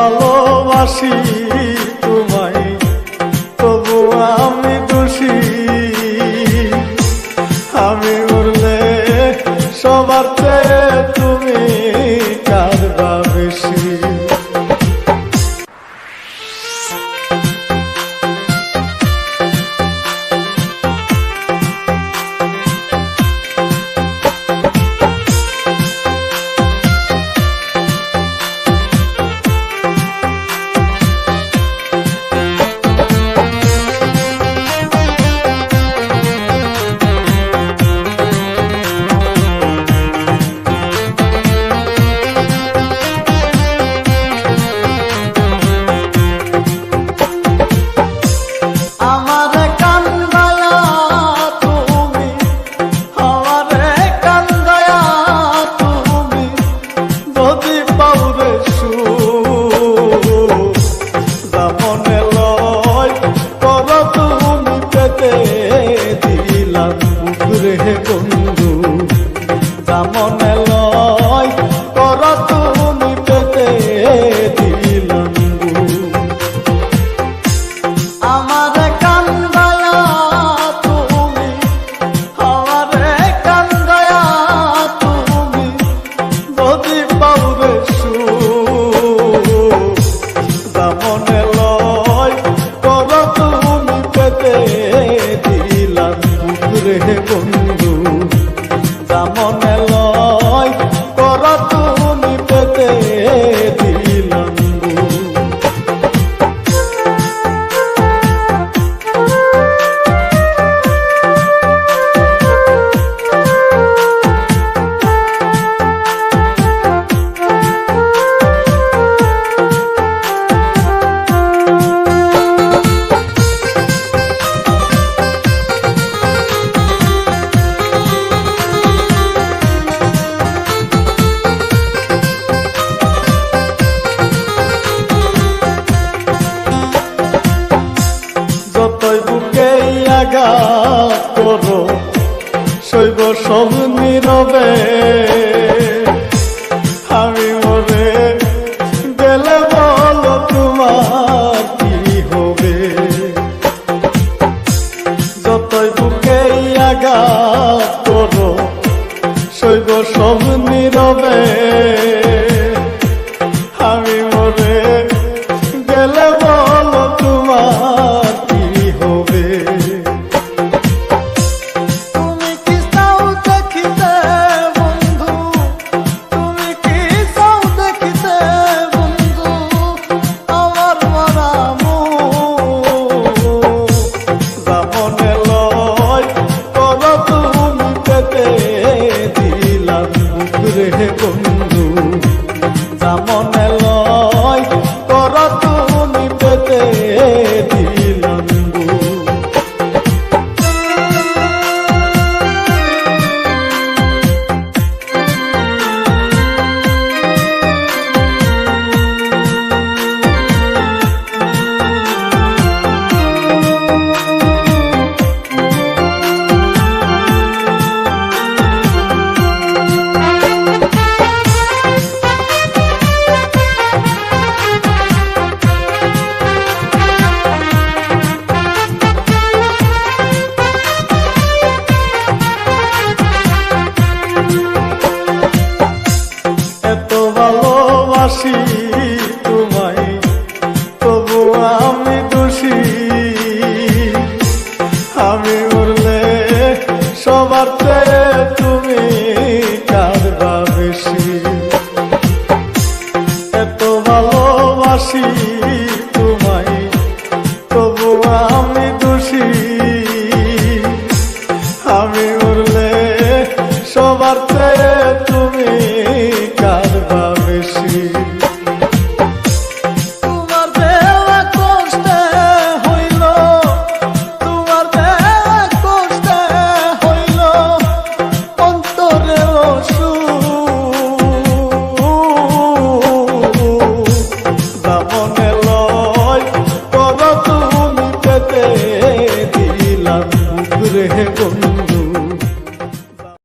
ভালোবাসি তোমায় তবু আমি দোষী। আমি উড়লে সবার চেয়ে তুমি মনে গাছ করো শৈব সব নীরবে। আমি মরে গেলে বলো তোমার কি হবে? যতই বুকে আঘাত করো শৈব সব নীরবে। মনে তুমি কাঁদবা বেশি। এত ভালোবাসি তোমায় তবু